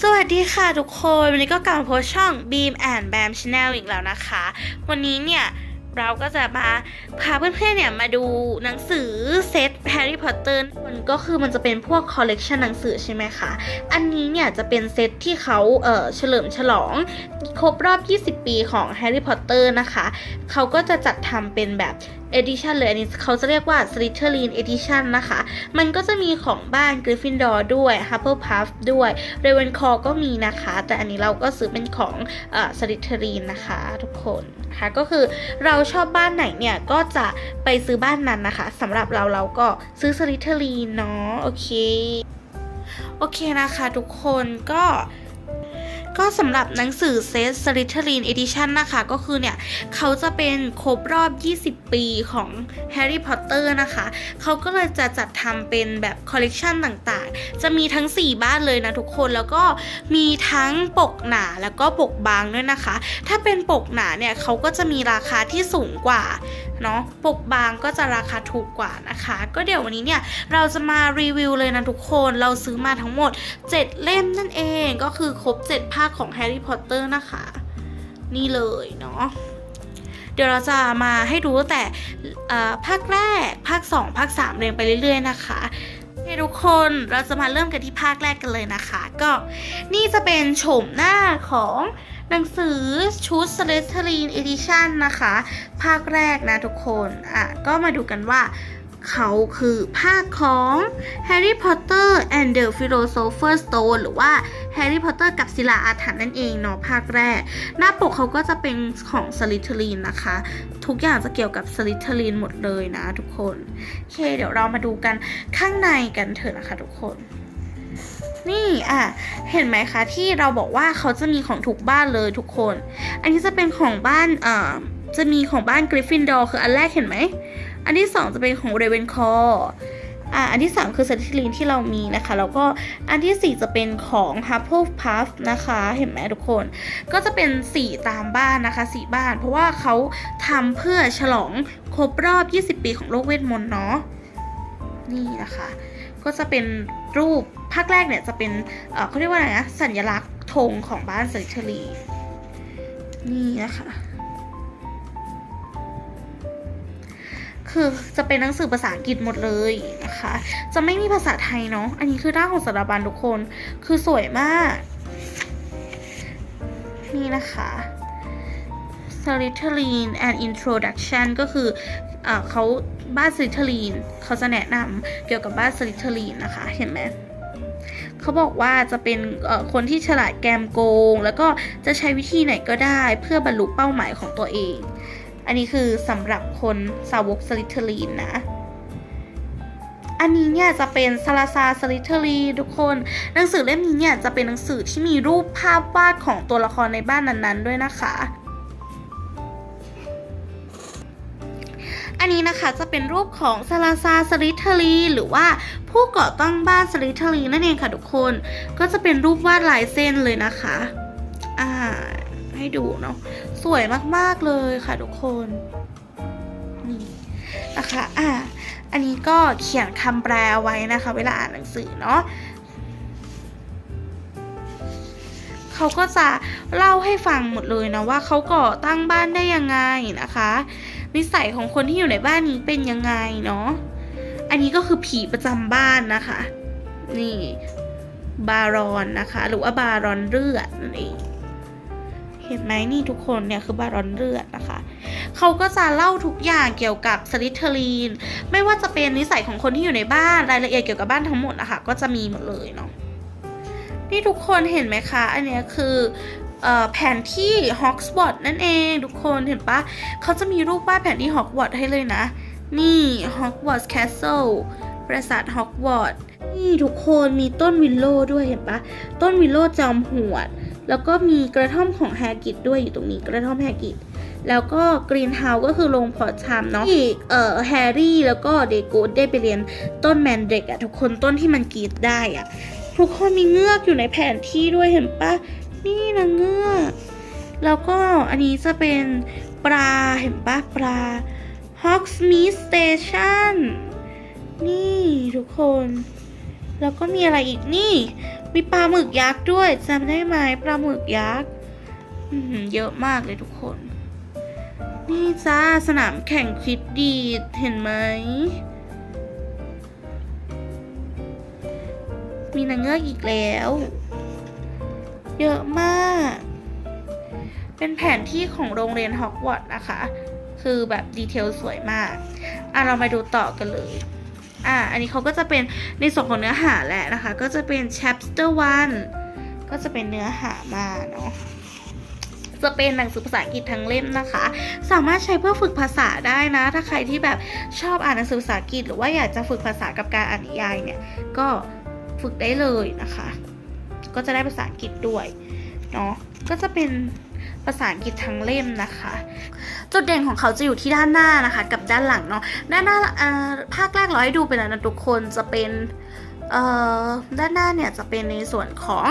สวัสดีค่ะทุกคน วันนี้ก็กลับมาพสต์ช่อง Beam and Bam Channel อีกแล้วนะคะ วันนี้เนี่ยเราก็จะมาพาเพื่อนๆเนี่ยมาดูหนังสือเซต Harry Potter มันก็คือมันจะเป็นพวกคอลเลกชันหนังสือใช่ไหมคะ อันนี้เนี่ยจะเป็นเซตที่เขาเอ่อเฉลิมฉลอง ครบรอบ 20 ปีของ Harry Potter นะคะ เขาก็จะจัดทำเป็นแบบ Edition เลยอันนี้เขาจะเรียกว่า Slytherin Edition นะคะ มันก็จะมีของบ้าน Gryffindor ด้วย Hufflepuff ด้วย Ravenclaw ก็มีนะคะ แต่อันนี้เราก็ซื้อเป็นของเอ่อ Slytherin นะคะ ทุกคนค่ะก็คือเราชอบบ้านไหนเนี่ย ก็จะไปซื้อบ้านนั้นนะคะสำหรับเราเราก็ซื้อ Slytherin เนาะโอเค โอเคนะคะทุกคนก็ ก็สำหรับหนังสือเซต Slytherin Edition นะคะ ก็คือเนี่ย เขาจะเป็นครบรอบ 20 ปีของ Harry Potter นะคะ เขาก็เลยจะจัดทำเป็นแบบคอลเลกชันต่างๆ จะมีทั้ง 4 บ้านเลยนะทุกคน แล้วก็มีทั้งปกหนาแล้วก็ปกบางด้วยนะคะ ถ้าเป็นปกหนาเนี่ย เขาก็จะมีราคาที่สูงกว่าเนาะปกบางก็จะราคาถูกกว่านะคะ ก็เดี๋ยววันนี้เนี่ย เราจะมารีวิวเลยนะทุกคน เราซื้อมาทั้งหมด 7 เล่มนั่นเอง ก็คือครบ7ภาคของ Harry Potter นะคะ นี่เลยเนาะเดี๋ยวเราจะมาให้ดูตั้งแต่ภาคแรก ภาค 2 ภาค 3 เรียงไปเรื่อย ๆ นะคะโอเคทุกคนเราจะมาเริ่มกันที่ภาคแรกกันเลยนะคะ ก็นี่จะเป็นโฉมหน้าของหนังสือชุด Slytherin Edition นะคะ ภาคแรกนะทุกคน อะ ก็มาดูกันว่า เขาคือภาคของ Harry Potter and the Philosopher's Stone หรือว่า Harry Potter กับศิลาอาถรรพ์นั่นเองเนาะภาคแรก หน้าปกเขาก็จะเป็นของ Slytherin นะคะ ทุกอย่างจะเกี่ยวกับ Slytherin หมดเลยนะทุกคนโอเค เดี๋ยวเรามาดูกันข้างในกันเถอะนะคะทุกคนนี่อะ เห็นไหมคะที่เราบอกว่าเขาจะมีของทุกบ้านเลยทุกคน อันนี้จะเป็นของบ้านอ่าจะมีของบ้านกริฟฟินดอร์คืออันแรกเห็นไหม อันที่สองจะเป็นของเรเวนคออ่าอันที่สามคือสติลินที่เรามีนะคะ แล้วก็อันที่สี่จะเป็นของฮับเ f ิ p พัฟนะคะ เห็นไหมทุกคน ก็จะเป็นสีตามบ้านนะคะสีบ้าน เพราะว่าเขาทำเพื่อฉลองครบรอบ 20 ปีของโลกเวทมนต์เนาะนี่นะคะ ก็จะเป็นรูปภาคแรกเนี่ยจะเป็นเขาเรียกว่าอะไรนะสัญลักษณ์ธงของบ้านสลิลีนนี่นะคะ คือจะเป็นหนังสือภาษาอังกฤษหมดเลยนะคะ จะไม่มีภาษาไทยเนาะ อันนี้คือด้าของสถาบันทุกคน คือสวยมาก นี่นะคะ s l y t h e r i n and Introduction ก็คือเอเขาบ้าน s l y t h e r i n เขาจะแนะนำเกี่ยวกับบ้าน s l y t h e r i n นะคะ เห็นไหมเขาบอกว่าจะเป็นคนที่ฉลาดแกมโกง แล้วก็จะใช้วิธีไหนก็ได้เพื่อบรรลุเป้าหมายของตัวเอง อันนี้คือสำหรับคนสาวกสลิทเทอรีนนะ อันนี้เนี่ยจะเป็นซาลาซาสลิทเทอรีทุกคน หนังสือเล่มนี้เนี่ยจะเป็นหนังสือที่มีรูปภาพวาดของตัวละครในบ้านนั้นๆ ด้วยนะคะ อันนี้นะคะจะเป็นรูปของซาลาซาสลิทเทอรีหรือว่าผู้ก่อตั้งบ้านสลิทเทอรีนั่นเองค่ะทุกคน ก็จะเป็นรูปวาดลายเส้นเลยนะคะ อ่า ให้ดูเนาะสวยมากๆเลยค่ะทุกคนนี่นะคะอ่าอันนี้ก็เขียนคำแปลไว้นะคะ เวลาอ่านหนังสือเนาะเขาก็จะเล่าให้ฟังหมดเลยนะว่าเขาก่อตั้งบ้านได้ยังไงนะคะ นิสัยของคนที่อยู่ในบ้านนี้เป็นยังไงเนาะอันนี้ก็คือผีประจำบ้านนะคะ นี่บารอนนะคะ หรือว่าบารอนเลือดนั่นเอง ห็นไหมนี่ทุกคนเนี่ยคือบารอนเลือดนะคะ เขาก็จะเล่าทุกอย่างเกี่ยวกับสลิทเทอรีน ไม่ว่าจะเป็นนิสัยของคนที่อยู่ในบ้านรายละเอียดเกี่ยวกับบ้านทั้งหมดนะคะก็จะมีหมดเลยเนาะนี่ทุกคนเห็นไหมคะ อันนี้คือเอ่อแผนที่ฮอกส์วอตนั่นเองทุกคนเห็นปะเขาจะมีรูปวาดแผนที่ฮอกวอตให้เลยนะ นี่ฮอกวอตส์แคสเซิลปราสาทฮอกวอตนี่ทุกคนมีต้นวิลโล่ด้วยเห็นปะต้นวิลโล่จอมหวด แล้วก็มีกระท่อมของแฮกิตด้วยอยู่ตรงนี้กระท่อมแฮกิตแล้วก็กรีนเฮาส์ก็คือโรงเพาะชำเนาะที่เอ่อแฮร์รี่แล้วก็เดโกดได้ไปเรียนต้นแมนเดกอะทุกคนต้นที่มันกรีดได้อะทุกคนมีเงือกอยู่ในแผนที่ด้วยเห็นปะนี่นะเงือกแล้วก็อันนี้จะเป็นปลาเห็นปะปลา Hogsmeade Station นี่ทุกคน แล้วก็มีอะไรอีกนี่ มีปลาหมึกยักษ์ด้วยจำได้ไหมปลาหมึกยักษ์เยอะมากเลยทุกคน นี่จ้าสนามแข่งควิดดีดเห็นไหม มีนางเงือกอีกแล้ว เยอะมาก เป็นแผนที่ของโรงเรียนฮอกวอตส์นะคะ คือแบบดีเทลสวยมาก อะเรามาดูต่อกันเลย อะอันนี้เขาก็จะเป็นในส่วนของเนื้อหาแหละนะคะ ก็จะเป็น chapter one ก็จะเป็นเนื้อหามาเนาะจะเป็นหนังสือภาษาอังกฤษทั้งเล่มนะคะ สามารถใช้เพื่อฝึกภาษาได้นะ ถ้าใครที่แบบชอบอ่านหนังสือภาษาอังกฤษหรือว่าอยากจะฝึกภาษากับการอ่านนิยายเนี่ย ก็ฝึกได้เลยนะคะ ก็จะได้ภาษาอังกฤษด้วยเนาะก็จะเป็น ภาษาอังกฤษทั้งเล่มนะคะ จุดเด่นของเขาจะอยู่ที่ด้านหน้านะคะ กับด้านหลังเนาะด้านหน้าภาคแรกเราให้ดูไปแล้วนะทุกคนจะเป็นด้านหน้าเนี่ยจะเป็นในส่วนของ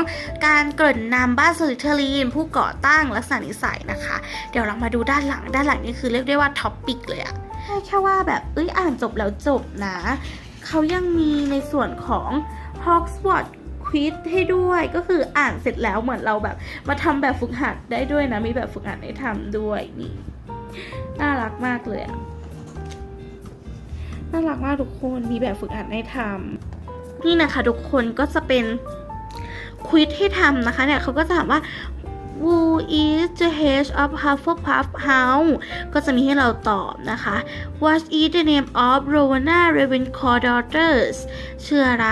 การเกริ่นนำบ้านสลิเทอรีน ผู้ก่อตั้งลักษณะนิสัยนะคะ เดี๋ยวเรามาดูด้านหลังด้านหลังนี่คือเรียกได้ว่าท็อปปิกเลยอะแค่แค่ว่าแบบเอ้ยอ่านจบแล้วจบนะ เขายังมีในส่วนของ Hogwarts ควิดให้ด้วยก็คืออ่านเสร็จแล้วเหมือนเราแบบ มาทำแบบฝึกหัดได้ด้วยนะ มีแบบฝึกหัดให้ทำด้วยนี่น่ารักมากเลยอะน่ารักมากทุกคนมีแบบฝึกหัดให้ทำนี่นะคะทุกคนก็จะเป็นควิดให้ทำนะคะเนี่ยเขาก็จะถามว่า Who is the head of Hufflepuff House ก็จะมีให้เราตอบนะคะ What is the name of Rowena Ravenclaw daughters ชื่ออะไร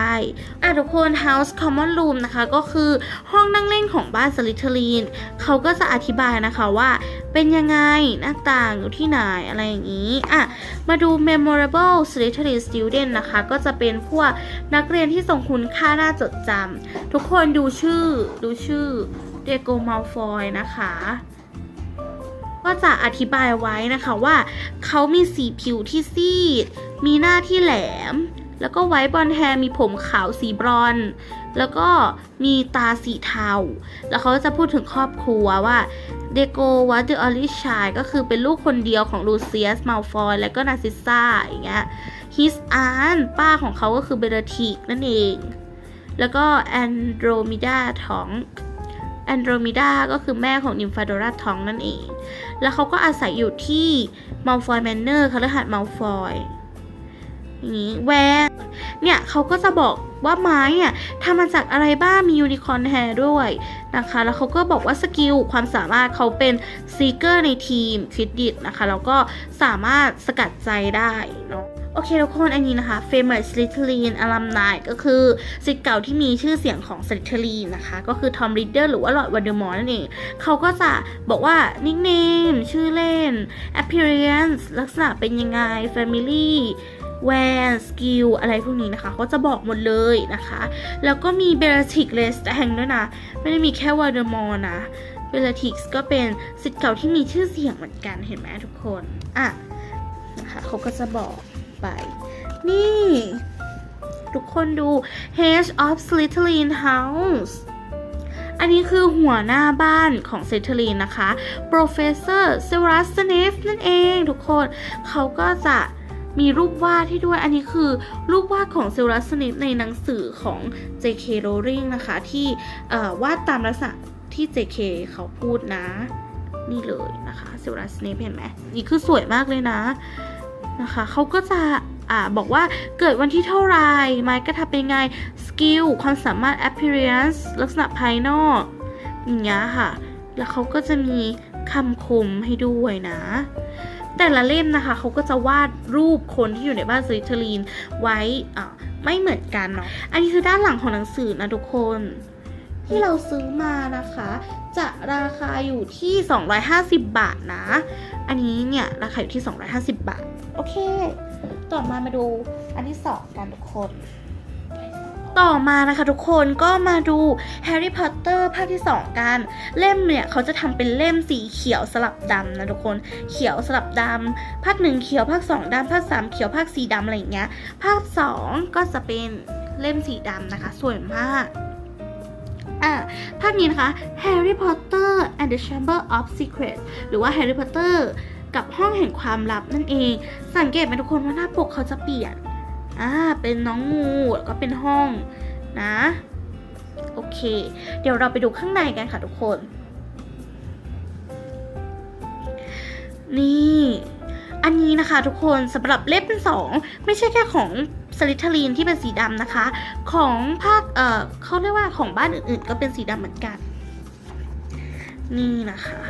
อะทุกคน House Common Room นะคะ ก็คือห้องนั่งเล่นของบ้านสลิท e รีนเขาก็จะอธิบายนะคะว่าเป็นยังไงหน้าต่างอยู่ที่ไหนอะไรอย่างนี้อะมาดู memorable Slytherin student นะคะ ก็จะเป็นพวกนักเรียนที่ทรงคุณค่าน่าจดจำทุกคนดูชื่อดูชื่อ เดโกมาฟอยนะคะ ก็จะอธิบายไว้นะคะว่าเขามีสีผิวที่ซีด มีหน้าที่แหลม แล้วก็ไว้บอลแฮร์มีผมขาวสีบรอน แล้วก็มีตาสีเทา แล้วเขาก็จะพูดถึงครอบครัวว่าเดโกวัตเดออลิชายก็คือเป็นลูกคนเดียวของลูเซียสมาลฟอยและก็นาซิสซาอย่างเงี้ยฮิสอานป้าของเขาก็คือเบเรติกนั่นเอง แล้วก็แอนโดรมิดาท้อง แอนโดรมิดาก็คือแม่ของนิมฟาโดราท้องนั่นเอง แล้วเขาก็อาศัยอยู่ที่มัลฟอยแมนเนอร์คฤหาสน์มัลฟอยอย่างนี้แวนเนี่ยเขาก็จะบอกว่าไม้เนี่ยทำมาจากอะไรบ้างมียูนิคอร์นแฮร์ด้วยนะคะ แล้วเขาก็บอกว่าสกิลความสามารถเขาเป็นซีเกอร์ในทีมคิดดิตนะคะ แล้วก็สามารถสกัดใจได้เนาะ อเคทุกคนอันนี้นะคะ Famous Slytherin Alumni ก็คือสิทธิ์เก่าที่มีชื่อเสียงของ Slytherin นะคะ ก็คือ Tom Riddle หรือว่า Lord Voldemort นั่นเอง เขาก็จะบอกว่า nickname ชื่อเล่น appearance ลักษณะเป็นยังไง family where skill อะไรพวกนี้นะคะเขาจะบอกหมดเลยนะคะ แล้วก็มี Bellatrix Lestrange ด้วยนะ ไม่ได้มีแค่ Voldemort นะ Bellatrix ก็เป็นสิทธิ์เก่าที่มีชื่อเสียงเหมือนกันเห็นไหมทุกคน อะนะคะเขาก็จะบอก ไป นี่ ทุกคนดู Head of Slytherin House อันนี้คือหัวหน้าบ้านของ Slytherin นะคะ Professor Severus Snape นั่นเองทุกคน เขาก็จะมีรูปวาดที่ด้วย อันนี้คือรูปวาดของ Severus Snape ในหนังสือของ J.K. Rowling นะคะ ที่วาดตามลักษณะที่ J.K. เขาพูดนะ นี่เลยนะคะ Severus Snape เห็นไหมนี่คือสวยมากเลยนะ นะคะเขาก็จะอ่าบอกว่าเกิดวันที่เท่าไรไม้กระทำเป็นไงสกิลความสามารถ appearance ลักษณะภายนอกอย่างเงี้ยค่ะ แล้วเขาก็จะมีคำคมให้ด้วยนะ แต่ละเล่มนะคะเขาก็จะวาดรูปคนที่อยู่ในบ้านสลิทรีนไว้อ่าไม่เหมือนกันเนาะ อันนี้คือด้านหลังของหนังสือนะทุกคน ที่เราซื้อมานะคะ จะราคาอยู่ที่ 250 บาทนะ อันนี้เนี่ยราคาอยู่ที่ 250 บาท โอเค ต่อมามาดูอันที่สองกันทุกคน ต่อมานะคะทุกคนก็มาดูแฮร์รี่พอตเตอร์ภาคที่ 2 กัน เล่มเนี่ยเขาจะทำเป็นเล่มสีเขียวสลับดำนะทุกคน เขียวสลับดำภาคหนึ่งเขียวภาค2ดำภาค3เขียวภาคสีดำอะไรอย่างเงี้ย ภาค2ก็จะเป็นเล่มสีดำนะคะสวยมากอะภาคนี้นะคะ Harry Potter and the Chamber of Secrets หรือว่า Harry Potter กับห้องแห่งความลับนั่นเอง สังเกตไหมทุกคนว่าหน้าปกเขาจะเปลี่ยนอ่าเป็นน้องงูแล้วก็เป็นห้องนะโอเค เดี๋ยวเราไปดูข้างในกันค่ะทุกคน นี่อันนี้นะคะทุกคนสำหรับเล่มเป็นสองไม่ใช่แค่ของสลิทลีนที่เป็นสีดำนะคะ ของภาคเอ่อเขาเรียกว่าของบ้านอื่นๆ ก็เป็นสีดำเหมือนกัน นี่นะคะ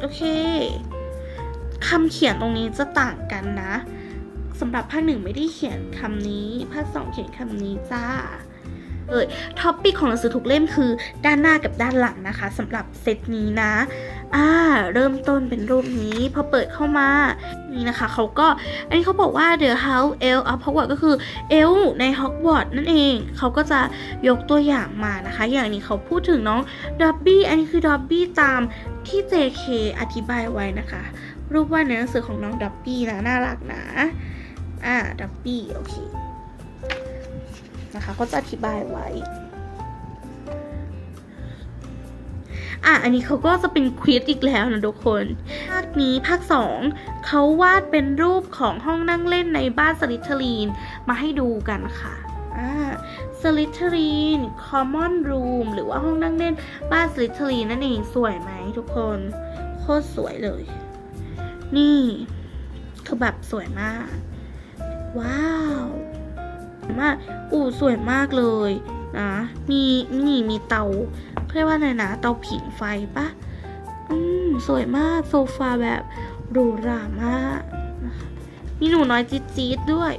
โอเค คำเขียนตรงนี้จะต่างกันนะสำหรับภาคหนึ่งไม่ได้เขียนคำนี้ ภาคสองเขียนคำนี้จ้าเอยท็อปปิกของหนังสือทุกเล่มคือด้านหน้ากับด้านหลังนะคะสำหรับเซตนี้นะ อ่า เริ่มต้นเป็นรูปนี้ พอเปิดเข้ามา นี่นะคะเขาก็ อันนี้เขาบอกว่า The House Elf of Hogwarts ก็คือเอลในฮอกวอตส์นั่นเอง เขาก็จะยกตัวอย่างมานะคะ อย่างนี้เขาพูดถึงน้องดอบบี้ อันนี้คือดอบบี้ตามที่ JK อธิบายไว้นะคะ รูปวาดในหนังสือของน้องดอบบี้นะน่ารักนะ อ่าดอบบี้โอเคนะคะเขาจะอธิบายไว้ อะ อันนี้เขาก็จะเป็นควิสอีกแล้วนะทุกคน ภาคนี้ภาค 2เขาวาดเป็นรูปของห้องนั่งเล่นในบ้านสลิทลีนมาให้ดูกันค่ะอ่าสลิทลีนคอมมอนรูมหรือว่าห้องนั่งเล่นบ้านสลิทลีนนั่นเองสวยไหมทุกคน โคตรสวยเลย นี่คือแบบสวยมาก ว้าวมากอูสวยมากเลยนะมีนี่มีเตาเรียกว่าอะไรนะเตาผิงไฟปะอืมสวยมากโซฟาแบบหรูหรามากมีหนูน้อยจี๊ดจี๊ดด้วย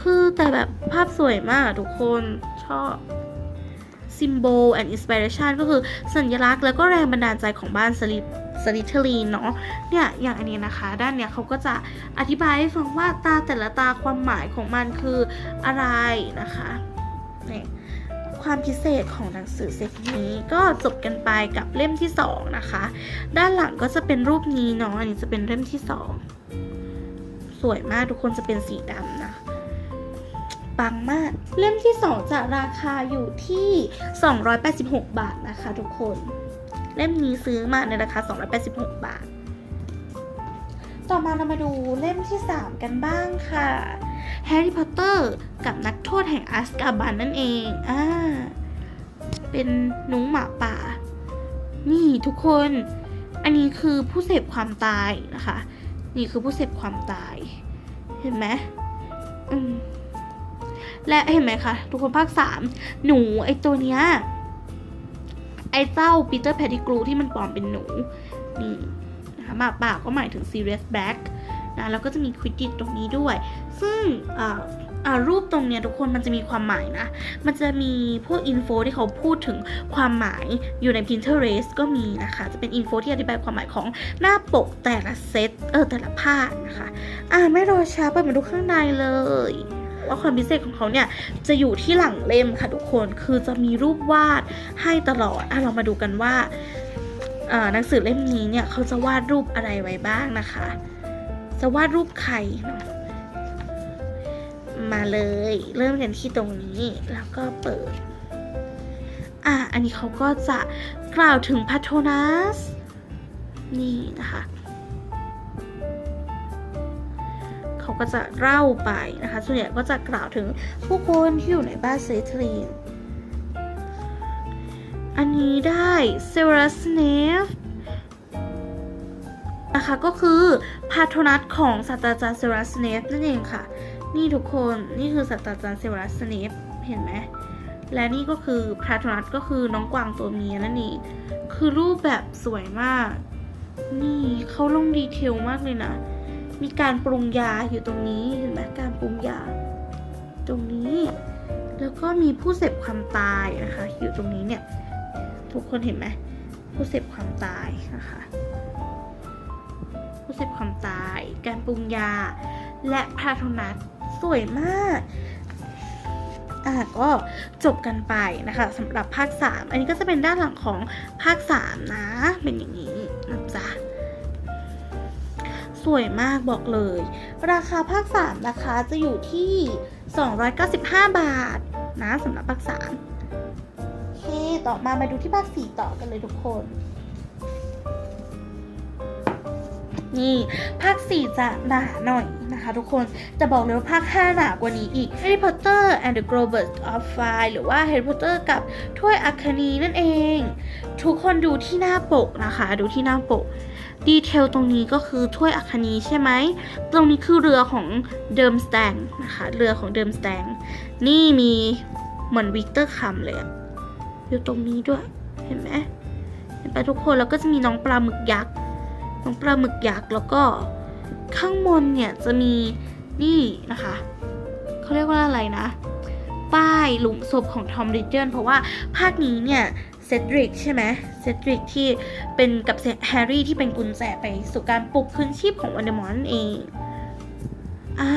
คือแต่แบบภาพสวยมากทุกคนชอบ symbol and inspiration ก็คือสัญลักษณ์แล้วก็แรงบันดาลใจของบ้านสลิป สลิทลีนเนาะเนี่ยอย่างอันนี้นะคะ ด้านเนี้ยเขาก็จะอธิบายให้ฟังว่าตาแต่ละตาความหมายของมันคืออะไรนะคะเนี่ยความพิเศษของหนังสือเซตนี้ก็จบกันไปกับเล่มที่สองนะคะ ด้านหลังก็จะเป็นรูปนี้เนาะอันนี้จะเป็นเล่มที่สองสวยมากทุกคนจะเป็นสีดำนะปังมาก เล่มที่ 2 จะราคาอยู่ที่ 286 บาทนะคะทุกคน เล่มนี้ซื้อมาในราคา 286 บาท ต่อมาเรามาดูเล่มที่ 3 กันบ้างค่ะแฮร์รี่พอตเตอร์กับนักโทษแห่งอัสกาบันนั่นเองอ่าเป็นนุ้งหมาป่า นี่ทุกคน อันนี้คือผู้เสพความตายนะคะ นี่คือผู้เสพความตาย เห็นไหมอืมและเห็นไหมคะทุกคนภาคสามหนูไอตัวเนี้ย ไอเจ้าปีเตอร์แพดดิกรูที่มันปลอมเป็นหนูนี่นะคะหมาป่าก็หมายถึง Sirius Black นะแล้วก็จะมีควิดดิตตรงนี้ด้วย ซึ่งอ่าอ่ารูปตรงเนี้ยทุกคนมันจะมีความหมายนะ มันจะมีพวกอินโฟที่เขาพูดถึงความหมายอยู่ใน Pinterest ก็มีนะคะ จะเป็นอินโฟที่อธิบายความหมายของหน้าปกแต่ละเซต เออแต่ละภาคนะคะ อ่าไม่รอช้าไปมาดูข้างในเลย ว่าความพิเศษของเขาเนี่ยจะอยู่ที่หลังเล่มค่ะทุกคนคือจะมีรูปวาดให้ตลอดอะเรามาดูกันว่าหนังสือเล่มนี้เนี่ยเขาจะวาดรูปอะไรไว้บ้างนะคะ จะวาดรูปใครเนาะมาเลย เริ่มกันที่ตรงนี้แล้วก็เปิด อะอันนี้เขาก็จะกล่าวถึงพัทนัสนี่นะคะ ก็จะเล่าไปนะคะ ส่วนใหญ่ก็จะกล่าวถึงผู้คนที่อยู่ในบ้านเซทรีน อันนี้ได้เซรัสเนฟนะคะก็คือพาโทนัสของศาสตราจารย์เซรัสเนฟนั่นเองค่ะ นี่ทุกคนนี่คือศาสตราจารย์เซรัสเนฟเห็นไหมและนี่ก็คือพาโทนัสก็คือน้องกวางตัวเมียนั่นเองคือรูปแบบสวยมาก นี่เขาลงดีเทลมากเลยนะ มีการปรุงยาอยู่ตรงนี้เห็นไหมการปรุงยา ตรงนี้ แล้วก็มีผู้เสพความตายนะคะ อยู่ตรงนี้เนี่ย ทุกคนเห็นไหมผู้เสพความตายนะคะผู้เสพความตาย การปรุงยา และพาโทนัสสวยมากอะก็จบกันไปนะคะสำหรับภาค 3 อันนี้ก็จะเป็นด้านหลังของภาค 3 นะ เป็นอย่างนี้นะจ๊ะ สวยมากบอกเลย ราคาภาค 3 นะคะจะอยู่ที่ 295 บาทนะสำหรับภาค 3 โอเค ต่อมามาดูที่ภาค 4 ต่อกันเลยทุกคนนี่ภาค 4 จะหนาหน่อยนะคะทุกคนแต่บอกเลยว่าภาค 5 หนากว่านี้อีก Harry Potter and the Goblet of Fire หรือว่า Harry Potter กับถ้วยอัคนีนั่นเอง ทุกคนดูที่หน้าปกนะคะ ดูที่หน้าปก ดีเทลตรงนี้ก็คือถ้วยอัคนีใช่ไหม ตรงนี้คือเรือของเดิมสแตงนะคะ เรือของเดิมสแตง นี่มีเหมือนวิกเตอร์คัมเลยอะอยู่ตรงนี้ด้วย เห็นไหมเห็นปะทุกคนแล้วก็จะมีน้องปลาหมึกยักษ์ น้องปลาหมึกยักษ์แล้วก็ข้างบนเนี่ยจะมีนี่นะคะเขาเรียกว่าอะไรนะ ป้ายหลุมศพของทอมริเดิลเพราะว่าภาคนี้เนี่ย เซดริกใช่ไหมเซดริกที่เป็นกับแฮร์รี่ที่เป็นกุญแจไปสู่การปลุกคืนชีพของวันเดอร์มอนเองอ่า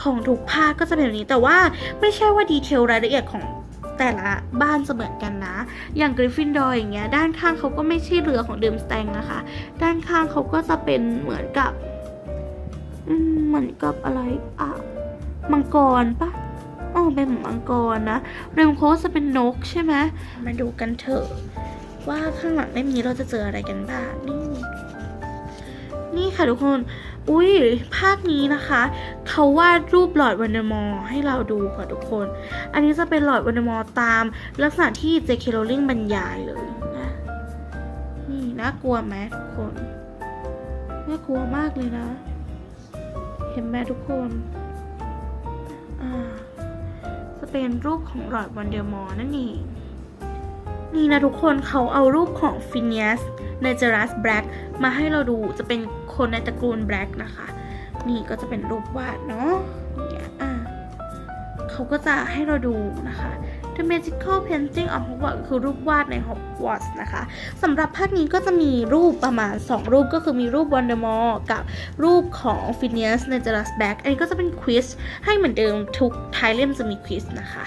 ของทุกภาคก็จะเป็นแบบนี้แต่ว่าไม่ใช่ว่าดีเทลรายละเอียดของแต่ละบ้านจะเหมือนกันนะ อย่างกริฟฟินดอร์อย่างเงี้ย ด้านข้างเขาก็ไม่ใช่เรือของเดิมสแตงนะคะ ด้านข้างเขาก็จะเป็นเหมือนกับเหมือนกับอะไรอะมังกรปะ อ๋อเป็นเหมือนมังกรนะเรมโคสจะเป็นนกใช่ไหมมาดูกันเถอะ ว่าข้างหลังเล่มนี้เราจะเจออะไรกันบ้างนี่ นี่ค่ะทุกคน อุ้ยภาคนี้นะคะ เขาวาดรูปหลอดวันเดอมอร์ให้เราดูค่ะทุกคน อันนี้จะเป็นหลอดวันเดอมอร์ตามลักษณะที่เจค r โรลิงบรรยายเลยนะนี่น่ากลัวไหมทุกคนน่ากลัวมากเลยนะ เห็นไหมทุกคน เป็นรูปของหลอดวันเดอร์มอร์นั่นเอง นี่นะทุกคนเขาเอารูปของฟิน e สในเจอรัสแบล็กมาให้เราดูจะเป็นคนในตระกูลแบล็กนะคะ นี่ก็จะเป็นรูปวาดเนาะเนี่ยอะเขาก็จะให้เราดูนะคะ The Magical Painting of Hogwarts คือรูปวาดใน Hogwarts นะคะสำหรับภาคนี้ก็จะมีรูปประมาณ 2 รูปก็คือมีรูป Voldemort กับรูปของ Phineas ใน j e r u s Black อันนี้ก็จะเป็นควิสให้เหมือนเดิมทุกท้ายเล่มจะมีควิสนะคะ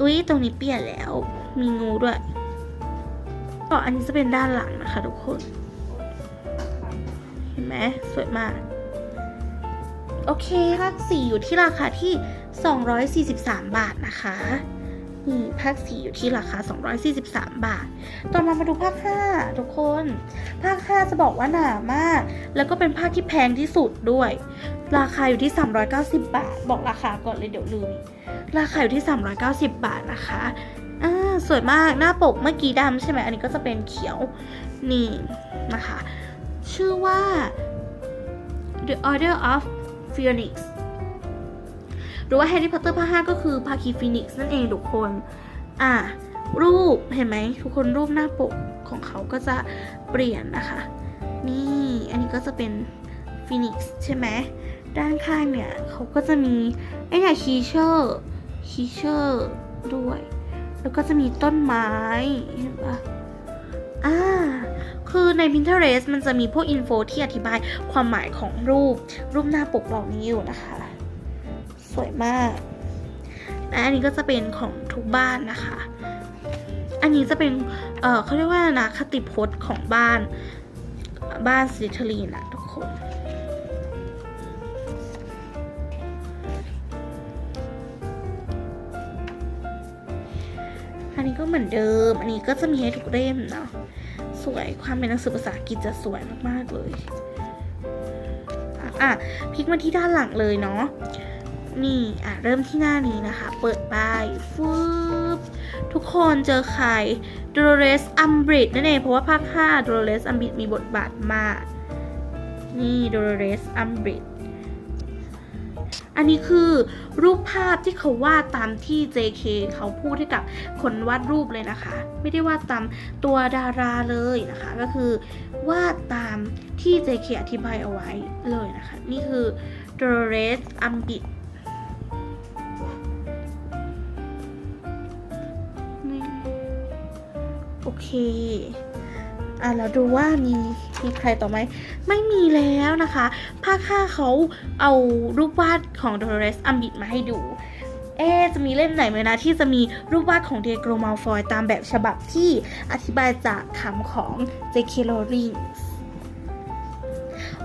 อุ๊ยตรงนี้เปลี่ยนแล้วมีงูด้วยก็อันนี้จะเป็นด้านหลังนะคะทุกคน เห็นไหมสวยมาก โอเคภาค4อยู่ที่ราคาที่ 243 บาทนะคะ นี่ภาค 4 อยู่ที่ราคา 243 บาท ต่อมามาดูภาค 5 ทุกคน ภาค 5 จะบอกว่าหนามาก แล้วก็เป็นภาคที่แพงที่สุดด้วย ราคาอยู่ที่ 390 บาท บอกราคาก่อนเลยเดี๋ยวลืม ราคาอยู่ที่ 390 บาทนะคะอ่าสวยมาก หน้าปกเมื่อกี้ดำใช่ไหม อันนี้ก็จะเป็นเขียว นี่นะคะ ชื่อว่า The Order of Phoenix รือว่า Harry Potter ภาค5ก็คือภาคีฟีนิกซ์นั่นเองทุกคน อ่ารูปเห็นไหมทุกคนรูปหน้าปกของเขาก็จะเปลี่ยนนะคะ นี่อันนี้ก็จะเป็นฟีนิกซ์ใช่ไหมด้านข้างเนี่ยเขาก็จะมีไอ้เนี่ยคีเชอร์คีเชอร์ด้วย แล้วก็จะมีต้นไม้เห็นปะอ่าคือใน Pinterest มันจะมีพวกอินโฟที่อธิบายความหมายของรูปรูปหน้าปกเหล่านี้อยู่นะคะ สวยมากและอันนี้ก็จะเป็นของทุกบ้านนะคะ อันนี้จะเป็น เออเขาเรียกว่านะคติพจน์ของบ้าน บ้านสิทลีนะทุกคน อันนี้ก็เหมือนเดิม อันนี้ก็จะมีให้ทุกเล่มเนาะ สวย ความเป็นหนังสือภาษาอังกฤษจะสวยมาก ๆ เลย อะอะพลิกมาที่ด้านหลังเลยเนาะ นี่อะเริ่มที่หน้านี้นะคะ เปิดป้ายฟืบทุกคนเจอใคร Dolores Umbridge นั่นเอง เพราะว่าภาค 5 Dolores Umbridge มีบทบาทมาก นี่ Dolores Umbridge อันนี้คือรูปภาพที่เขาวาดตามที่ JK เขาพูดให้กับคนวาดรูปเลยนะคะ ไม่ได้วาดตามตัวดาราเลยนะคะ ก็คือวาดตามที่ JK อธิบายเอาไว้เลยนะคะ นี่คือ Dolores Umbridge เค อะเราดูว่ามีมีใครต่อไหม ไม่มีแล้วนะคะ ภาค5เขาเอารูปวาดของ Dolores Umbridge มาให้ดู เอ๊จะมีเล่มไหนไหมนะ ที่จะมีรูปวาดของเดโกรมาลฟอยตามแบบฉบับที่อธิบายจากคำของ J.K. Rowling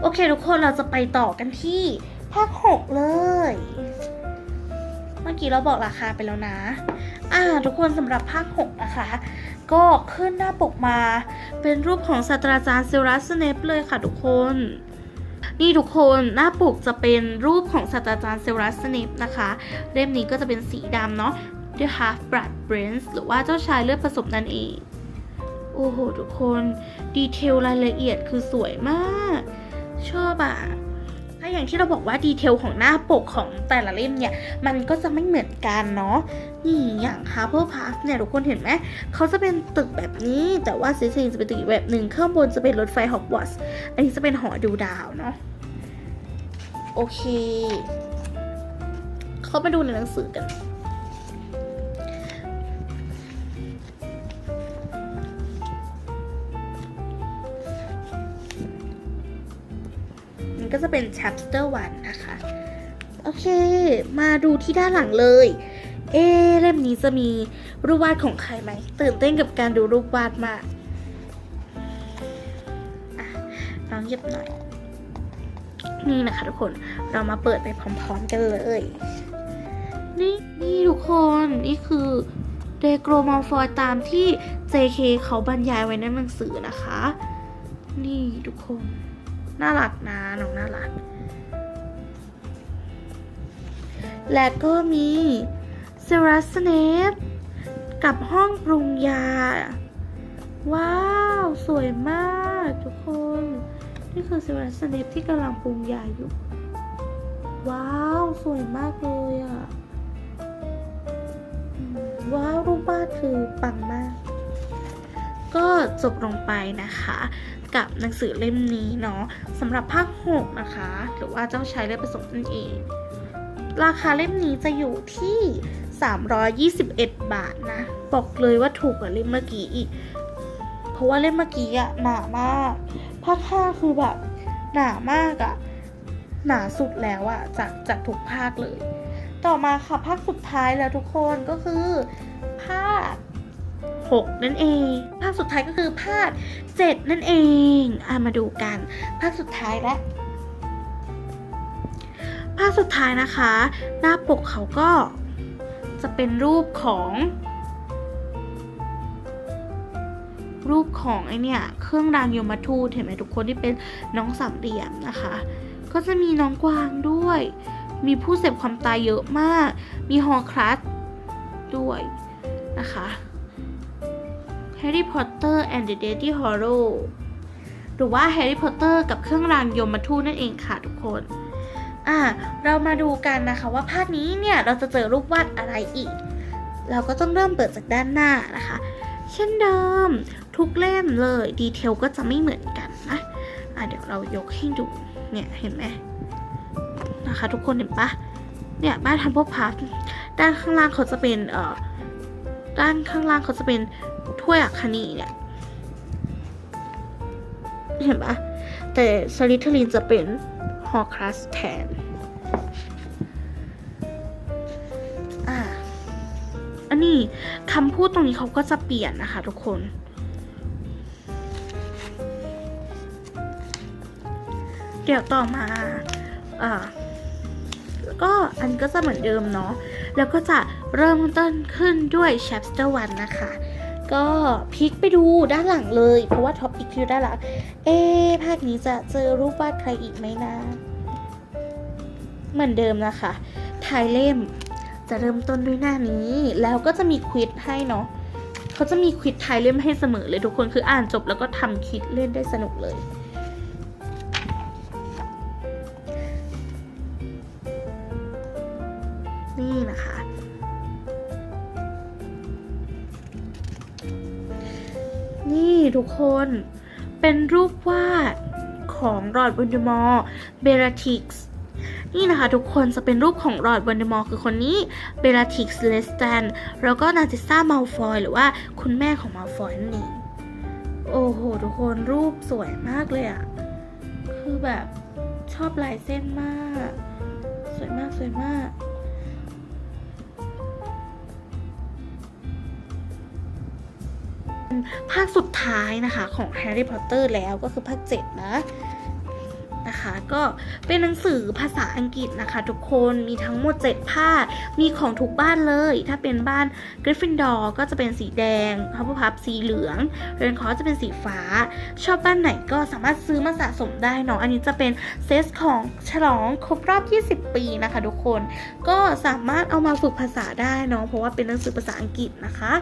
โอเคทุกคนเราจะไปต่อกันที่ภาค6เลย เมื่อกี้เราบอกราคาไปแล้วนะ อ่า ทุกคนสำหรับภาค6นะคะ ก็ขึ้นหน้าปกมา เป็นรูปของศาสตราจารย์เซรัสเนปเลยค่ะทุกคน นี่ทุกคนหน้าปกจะเป็นรูปของศาสตราจารย์เซรัสสเนปนะคะ เล่มนี้ก็จะเป็นสีดำเนาะ The Half Blood Prince หรือว่าเจ้าชายเลือดผสมนั่นเอง โอ้โห ทุกคน ดีเทลรายละเอียดคือสวยมาก ชอบอะ ถ้าอย่างที่เราบอกว่าดีเทลของหน้าปกของแต่ละเล่มเนี่ย มันก็จะไม่เหมือนกันเนาะนี่อย่าง Harper Pass เนี่ยทุกคนเห็นไหม เขาจะเป็นตึกแบบนี้ แต่ว่าซีซีจะเป็นตึกอีกแบบหนึ่งข้างบนจะเป็นรถไฟฮอกวอตส์อันนี้จะเป็นหอดูดาวเนาะโอเค เขามาดูในหนังสือกัน เป็น chapter 1 นะคะ โอเค มาดูที่ด้านหลังเลย เอ๊เล่มนี้จะมีรูปวาดของใครไหม ตื่นเต้นกับการดูรูปวาดมากอะน้องเย็บหน่อย นี่นะคะทุกคน เรามาเปิดไปพร้อมๆกันเลย นี่นี่ทุกคน นี่คือเดโกรมอลฟอยตามที่ JK เขาบรรยายไว้ในหนังสือนะคะ นี่ทุกคน น่ารักนะน้องน่ารัก และก็มีเซรัสเนปกับห้องปรุงยา ว้าว สวยมากทุกคน นี่คือเซรัสเนปที่กำลังปรุงยาอยู่ ว้าว สวยมากเลยอะ่ะว้าว รูปวาดคือปังมาก ก็จบลงไปนะคะ กับหนังสือเล่มนี้เนาะสำหรับภาค 6 นะคะ หรือว่าเจ้าชายเลือดผสมนั่นเอง ราคาเล่มนี้จะอยู่ที่ 321 บาทนะ บอกเลยว่าถูกกว่าเล่มเมื่อกี้อีก เพราะว่าเล่มเมื่อกี้อะหนามาก ภาค 5 คือแบบหนามากอะหนาสุดแล้วอะจากจากทุกภาคเลย ต่อมาค่ะภาคสุดท้ายแล้วทุกคนก็คือภาค 6 นั่นเอง ภาคสุดท้ายก็คือภาค 7 นั่นเองอะมาดูกัน ภาคสุดท้ายแล้วภาคสุดท้ายนะคะ หน้าปกเขาก็จะเป็นรูปของ รูปของไอเนี่ยเครื่องรางยมทูตเห็นไหมทุกคนที่เป็นน้องสามเหลี่ยมนะคะ ก็จะมีน้องกวางด้วย มีผู้เสพความตายเยอะมาก มีฮอร์ครัสด้วยนะคะ Harry Potter and the Deadly Hollow หรือว่า Harry Potter กับเครื่องรางยมทูตนั่นเองค่ะทุกคน อ่า เรามาดูกันนะคะว่าภาคนี้เนี่ยเราจะเจอรูปวาดอะไรอีก เราก็ต้องเริ่มเปิดจากด้านหน้านะคะ เช่นเดิม ทุกเล่มเลยดีเทลก็จะไม่เหมือนกันนะอ่าเดี๋ยวเรายกให้ดูเนี่ยเห็นไหมนะคะทุกคนเห็นปะเนี่ยบ้านทัมเพิลพาร์ด้านข้างล่างเขาจะเป็นเอ่อด้านข้างล่างเขาจะเป็น ถ้วยอัคนีเนี่ย เห็นปะแต่สลิทลินจะเป็นฮอครัสแทนอ่าอันนี้คำพูดตรงนี้เขาก็จะเปลี่ยนนะคะทุกคน เดี๋ยวต่อมาอ่าก็อันก็จะเหมือนเดิมเนาะ แล้วก็จะเริ่มต้นขึ้นด้วย chapter 1 นะคะ ก็พลิกไปดูด้านหลังเลย เพราะว่าท็อปอีกคือด้านหลัง เอ๊ภาคนี้จะเจอรูปวาดใครอีกไหมนะ เหมือนเดิมนะคะท้ายเล่มจะเริ่มต้นด้วยหน้านี้ แล้วก็จะมีควิดให้เนาะเขาจะมีควิดท้ายเล่มให้เสมอเลยทุกคนคืออ่านจบแล้วก็ทำควิดเล่นได้สนุกเลยนี่นะคะ นี่ทุกคน เป็นรูปวาดของรอดวันเดมอร์เบราทิกส์นี่นะคะทุกคนจะเป็นรูปของรอดวันเดมอร์คือคนนี้เบราทิกส์เลสแตนแล้วก็นาจิซ่ามัลฟอยหรือว่าคุณแม่ของมัลฟอยนั่นเองโอ้โห ทุกคนรูปสวยมากเลยอะคือแบบชอบลายเส้นมาก สวยมากสวยมาก ภาคสุดท้ายนะคะของแฮร์รี่พอตเตอร์แล้วก็คือภาค 7 นะนะคะก็เป็นหนังสือภาษาอังกฤษนะคะ ทุกคนมีทั้งหมด 7 ภาค มีของทุกบ้านเลย ถ้าเป็นบ้านกริฟฟินดอร์ก็จะเป็นสีแดงฮับพับสีเหลืองเรนคอร์จะเป็นสีฟ้า ชอบบ้านไหนก็สามารถซื้อมาสะสมได้เนาะอันนี้จะเป็นเซตของฉลองครบรอบ 20 ปีนะคะ ทุกคนก็สามารถเอามาฝึกภาษาได้เนาะเพราะว่าเป็นหนังสือภาษาอังกฤษนะคะ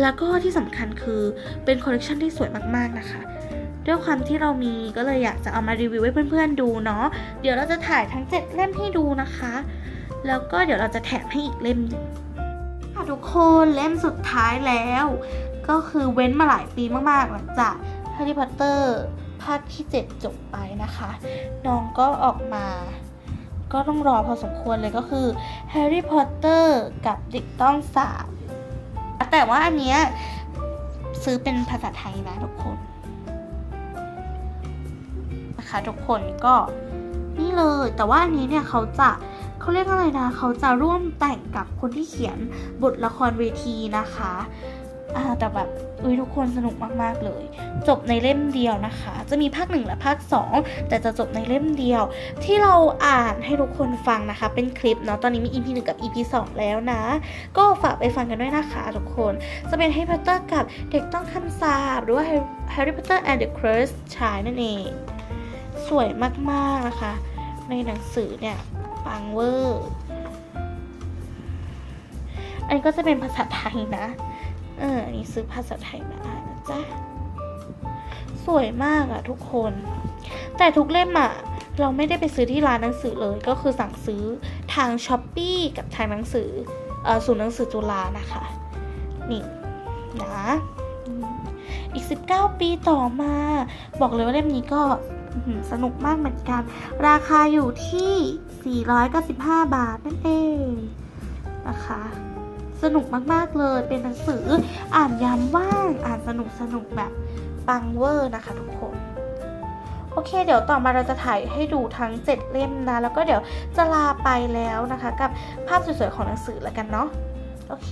แล้วก็ที่สำคัญคือเป็นคอลเลกชันที่สวยมากๆนะคะด้วยความที่เรามีก็เลยอยากจะเอามารีวิวให้เพื่อนๆดูเนาะเดี๋ยวเราจะถ่ายทั้ง 7 เล่มให้ดูนะคะ แล้วก็เดี๋ยวเราจะแถมให้อีกเล่มหนึงค่ะทุกคนเล่มสุดท้ายแล้ว ก็คือเว้นมาหลายปีมากๆหลังจากแฮร์รี่พอตเตอร์ภาคที่ 7 จบไปนะคะน้องก็ออกมา ก็ต้องรอพอสมควรเลยก็คือแฮร์รี่พอตเตอร์กับด็กต้องสาบ แต่ว่าอันเนี้ยซื้อเป็นภาษาไทยนะทุกคน นะคะทุกคนก็นี่เลย แต่ว่าอันนี้เนี่ยเขาจะเขาเรียกอะไรนะ เขาจะร่วมแต่งกับคนที่เขียนบทละครเวทีนะคะ อ่าแต่แบบอุ้ยทุกคนสนุกมากๆเลย จบในเล่มเดียวนะคะ จะมีภาคหนึ่งและภาคสองแต่จะจบในเล่มเดียว ที่เราอ่านให้ทุกคนฟังนะคะ เป็นคลิปเนาะตอนนี้มี EP 1กับ EP 2 แล้วนะ ก็ฝากไปฟังกันด้วยนะคะทุกคนจะเป็น Harry Potter กับเด็กต้องคำสาบหรือว่า Harry Potter and the Cursed Child นั่นเอง สวยมากๆนะคะ ในหนังสือเนี่ยปังเวอร์อันนี้ก็จะเป็นภาษาไทยนะ เอออันนี้ซื้อภาษาไทยมาอ่านนะจ๊ะ สวยมากอะทุกคน แต่ทุกเล่มอะเราไม่ได้ไปซื้อที่ร้านหนังสือเลย ก็คือสั่งซื้อทางช้อปปีกับทางหนังสือเออศูนย์หนังสือจุฬานะคะ นี่นะอีก 19 ปีต่อมา บอกเลยว่าเล่มนี้ก็สนุกมากเหมือนกัน ราคาอยู่ที่ 495 บาทนั่นเองนะคะ สนุกมากๆเลย เป็นหนังสืออ่านยามว่าง อ่านสนุกสนุกแบบปังเวอร์นะคะทุกคนโอเค เดี๋ยวต่อมาเราจะถ่ายให้ดูทั้ง 7 เล่มนะ แล้วก็เดี๋ยวจะลาไปแล้วนะคะ กับภาพสวยๆของหนังสือแล้วกันเนาะโอเค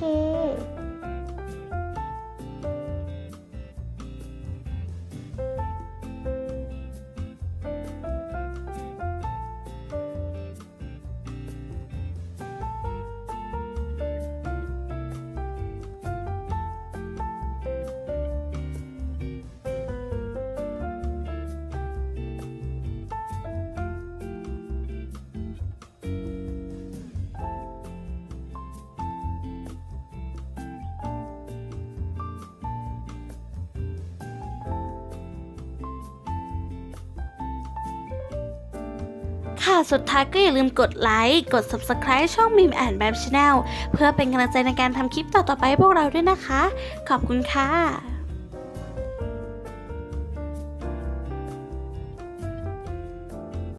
ค่ะ สุดท้ายก็อย่าลืมกดไลค์ กด Subscribe ช่องมิมแอนแบบช n แนลเพื่อเป็นกำลังใจในการทำคลิปต่อๆไปให้พวกเราด้วยนะคะ ขอบคุณค่ะ